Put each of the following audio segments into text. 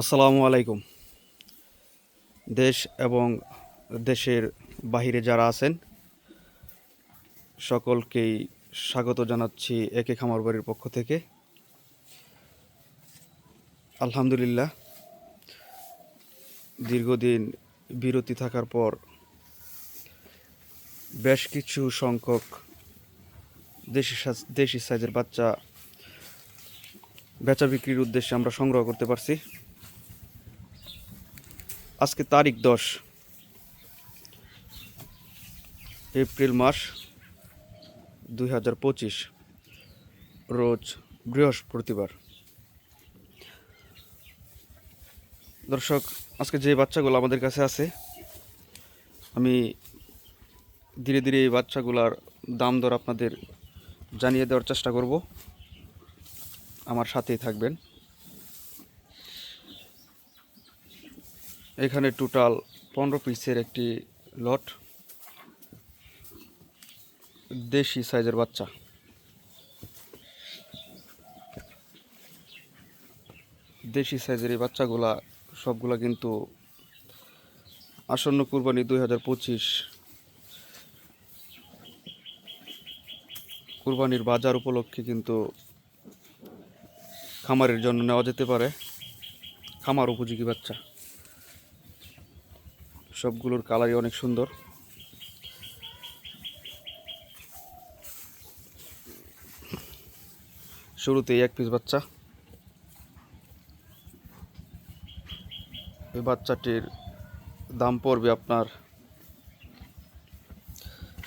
আসসালামু আলাইকুম। দেশ এবং দেশের বাহিরে যারা আছেন, সকলকেই স্বাগত জানাচ্ছি একে খামার বাড়ির পক্ষ থেকে। আলহামদুলিল্লাহ, দীর্ঘদিন বিরতি থাকার পর বেশ কিছু সংখ্যক দেশি দেশি সাইজের বাচ্চা বেচা বিক্রির উদ্দেশ্যে আমরা সংগ্রহ করতে পারছি। আজকে তারিখ দশ। এপ্রিল মাস দুই হাজার পঁচিশ। রোজ বৃহস্পতিবার। দর্শক, আজকে যে বাচ্চাগুলো আমাদের কাছে আছে, আমি ধীরে ধীরে এই বাচ্চাগুলার দাম দর আপনাদের জানিয়ে দেওয়ার চেষ্টা করব। আমার সাথেই থাকবেন। এখানে টোটাল পনেরো পিসের একটি লট। দেশি সাইজের বাচ্চা। দেশি সাইজের এই বাচ্চাগুলা, সবগুলা কিন্তু আসন্ন কুরবানি দুই হাজার পঁচিশ কুরবানির বাজার উপলক্ষে কিন্তু খামারের জন্য নেওয়া যেতে পারে। খামার উপযোগী বাচ্চা। সবগুলোর কালারই অনেক সুন্দর। শুরুতেই এক পিস বাচ্চা। এই বাচ্চাটির দাম পড়বে আপনার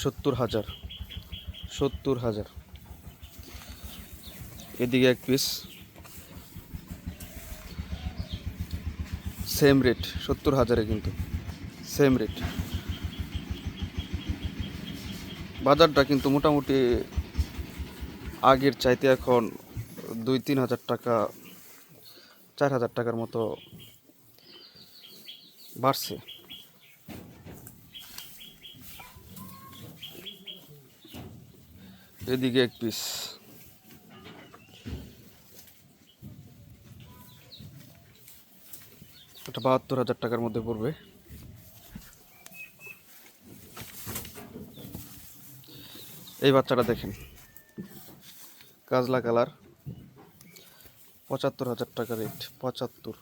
সত্তর হাজার সত্তর হাজার। এদিকে এক পিস সেম রেট সত্তর হাজারে কিন্তু। সেম রেট বাজারটা কিন্তু মোটামুটি আগের চাইতে এখন দুই, তিন হাজার টাকা, চার হাজার টাকার মতো বাড়ছে। এদিকে এক পিস এটা বাহাত্তর হাজার টাকার মধ্যে পড়বে। এই বাচ্চাটা দেখেন। কাজলা কালার। পঁচাত্তর হাজার টাকা রেট পঁচাত্তর।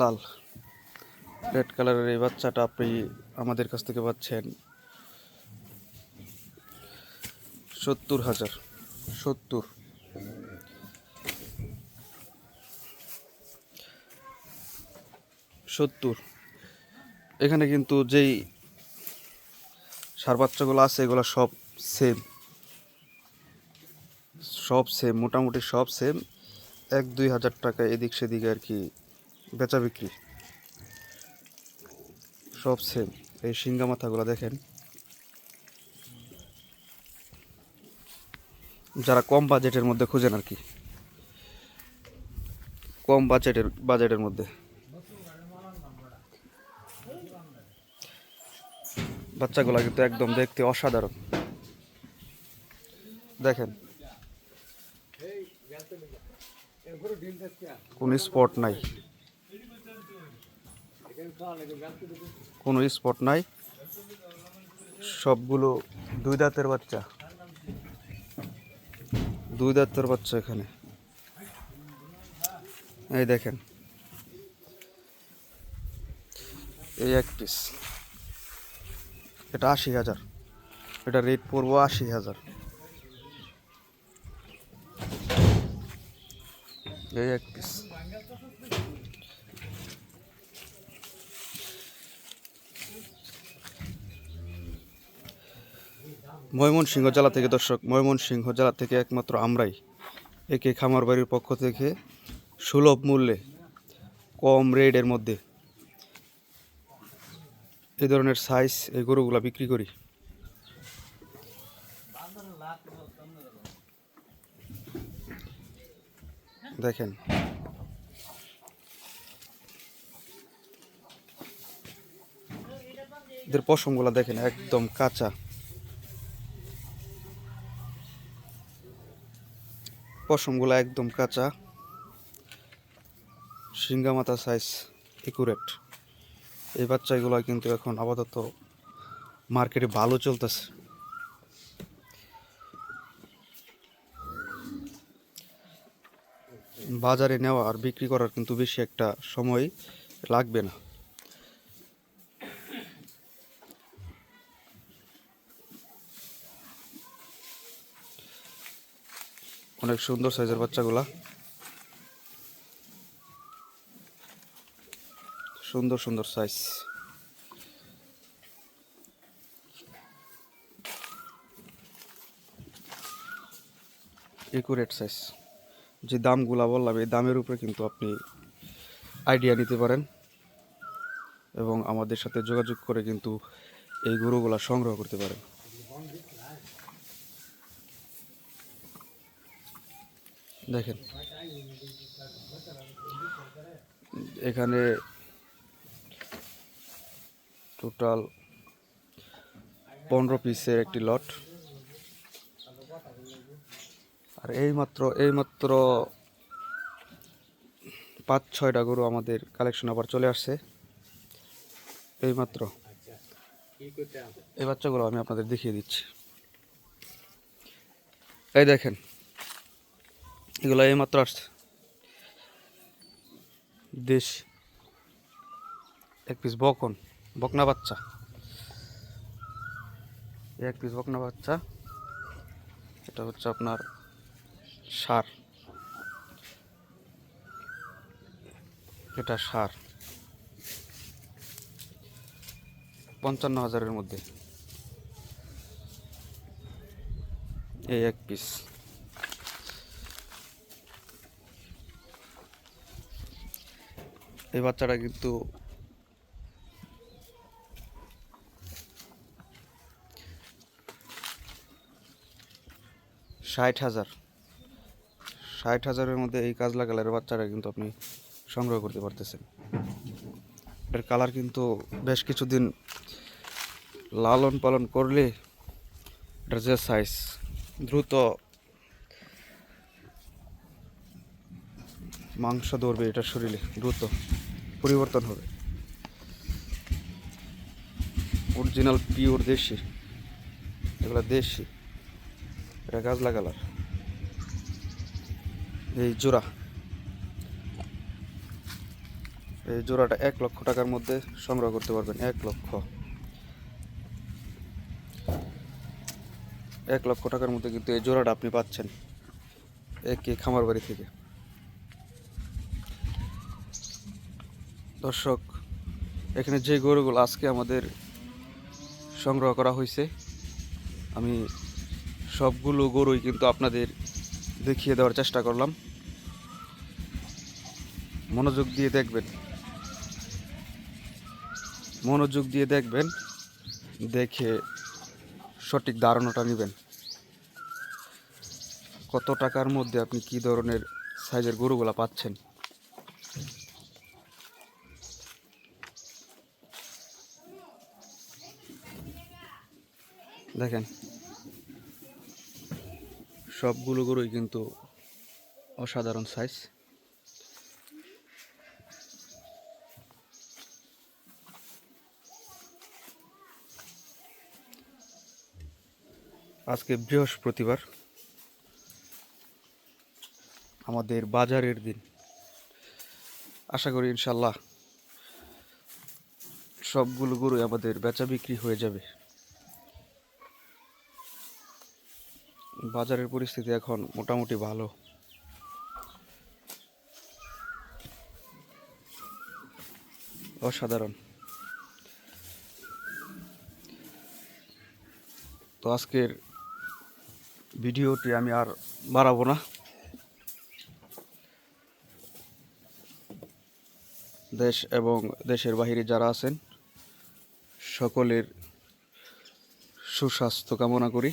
লাল। রেড কালারের এই বাচ্চাটা আপনি আমাদের কাছ থেকে পাচ্ছেন সত্তর হাজার, সত্তর। সত্তর। এখানে কিন্তু যেই সারপাত্রগুলো আছে, এগুলো সব সেম সব সেম মোটামুটি সব সেম এক, দুই হাজার টাকা এদিক সেদিক আর কি বেচা বিক্রি। সব সেম এই সিঙ্গা মাথাগুলো দেখেন। যারা কম বাজেটের মধ্যে খুঁজেন আর কি। কম বাজেটের বাজেটের মধ্যে। বাচ্চাগুলো কিন্তু একদম দেখতে অসাধারণ। দেখেন। কোনো স্পট নাই। কোনো স্পট নাই। সবগুলো দুই দাঁতের বাচ্চা। দুই দাঁতের বাচ্চা এখানে। এই দেখেন। এই এক পিস এটা আশি হাজার। এটা রেট পড়ব আশি হাজার। এই এক পিস ময়মনসিংহ জেলা থেকে দর্শক, ময়মনসিংহ জেলা থেকে একমাত্র আমরাই। একে খামার বাড়ির পক্ষ থেকে সুলভ মূল্যে কম রেডের মধ্যে এই ধরনের সাইজ এই গরুগুলা বিক্রি করি। দেখেন। এদের পশমগুলা দেখেন, একদম কাঁচা। পশমগুলো একদম কাঁচা। সিঙ্গামাতা সাইজ একুরেট এই বাচ্চাগুলো কিন্তু এখন আপাতত মার্কেটে ভালো চলতেছে। বাজারে নেওয়া আর বিক্রি করার কিন্তু বেশি একটা সময় লাগবে না। অনেক সুন্দর সাইজের বাচ্চাগুলা। সুন্দর সুন্দর সাইজ একুরেট সাইজ যে দামগুলা বললাম, এই দামের উপরে কিন্তু আপনি আইডিয়া নিতে পারেন এবং আমাদের সাথে যোগাযোগ করে কিন্তু এই গরুগুলা সংগ্রহ করতে পারেন। দেখেন, এখানে টোটাল পনেরো পিসের একটি লট। আর এই মাত্র এই মাত্র পাঁচ, ছয়টা গরু আমাদের কালেকশন আবার চলে আসছে। এই মাত্র। এই বাচ্চাগুলো আমি আপনাদের দেখিয়ে দিচ্ছি। এই দেখেন, এগুলো এই মাত্র আসছে। দেশ, এক পিস বকন। বকনা বাচ্চা। এক পিস বকনা বাচ্চা। এটা হচ্ছে আপনার সার। এটা সার। পঞ্চান্ন হাজারের মধ্যে। এই এক পিস এই বাচ্চাটা কিন্তু ষাট হাজার। ষাট হাজারের মধ্যে এই কাজলা কালারের বাচ্চাটা কিন্তু আপনি সংগ্রহ করতে পারতেছেন। এটার কালার কিন্তু বেশ কিছুদিন লালন পালন করলে এটার যে সাইজ দ্রুত মাংস ধরবে এটার শরীরে, দ্রুত পরিবর্তন হবে। অরিজিনাল পিওর দেশি, এগুলো দেশি। এটা গাছলা কালার। এই জোড়া। এই জোড়াটা এক লক্ষ টাকার মধ্যে সংগ্রহ করতে পারবেন, এক লক্ষ। এক লক্ষ টাকার মধ্যে কিন্তু এই জোড়াটা আপনি পাচ্ছেন একই খামার বাড়ি থেকে। দর্শক, এখানে যে গরুগুলো আজকে আমাদের সংগ্রহ করা হয়েছে আমি সবগুলো গরুই কিন্তু আপনাদের দেখিয়ে দেওয়ার চেষ্টা করলাম। মনোযোগ দিয়ে দেখবেন। মনোযোগ দিয়ে দেখবেন, দেখে সঠিক ধারণাটা নেবেন। কত টাকার মধ্যে আপনি কি ধরনের সাইজের গরুগুলা পাচ্ছেন? দেখেন। সবগুলো গরুই কিন্তু অসাধারণ সাইজ আজকে বৃহস্পতিবার, আমাদের বাজারের দিন। আশা করি ইনশাল্লাহ সবগুলো গরুই আমাদের বেচা বিক্রি হয়ে যাবে। বাজারের পরিস্থিতি এখন মোটামুটি ভালো। অসাধারণ। তো আজকের ভিডিওটি আমি আর বাড়াবো না। দেশ এবং দেশের বাইরে যারা আছেন, সকলের সুস্বাস্থ্য কামনা করি।